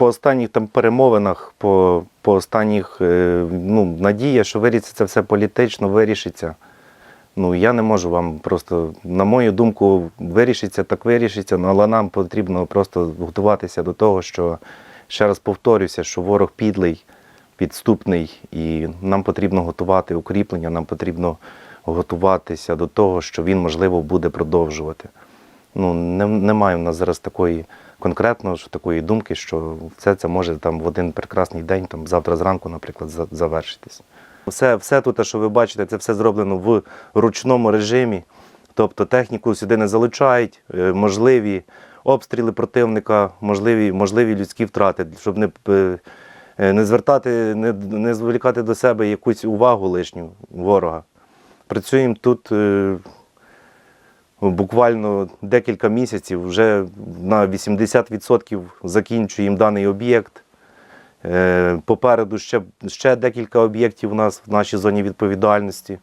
по останніх там перемовинах, по, по останніх е, ну, надія, що вирішиться це все політично, вирішиться. Ну, я не можу вам просто, на мою думку, вирішиться, так вирішиться, ну, але нам потрібно просто готуватися до того, що ще раз повторюся, що ворог підлий, підступний, і нам потрібно готувати укріплення, нам потрібно готуватися до того, що він, можливо, буде продовжувати. Ну, не, немає в нас зараз такої конкретно що такої думки, що все це може там в один прекрасний день, там завтра зранку, наприклад, за- завершитись. Все, все тут, що ви бачите, це все зроблено в ручному режимі. Тобто техніку сюди не залучають, е, можливі обстріли противника, можливі, можливі людські втрати, щоб не, е, е, не звертати, не, не зволікати до себе якусь увагу лишню ворога. Працюємо тут буквально декілька місяців, вже на 80% закінчуємо даний об'єкт. Е, Попереду ще, ще декілька об'єктів у нас в нашій зоні відповідальності.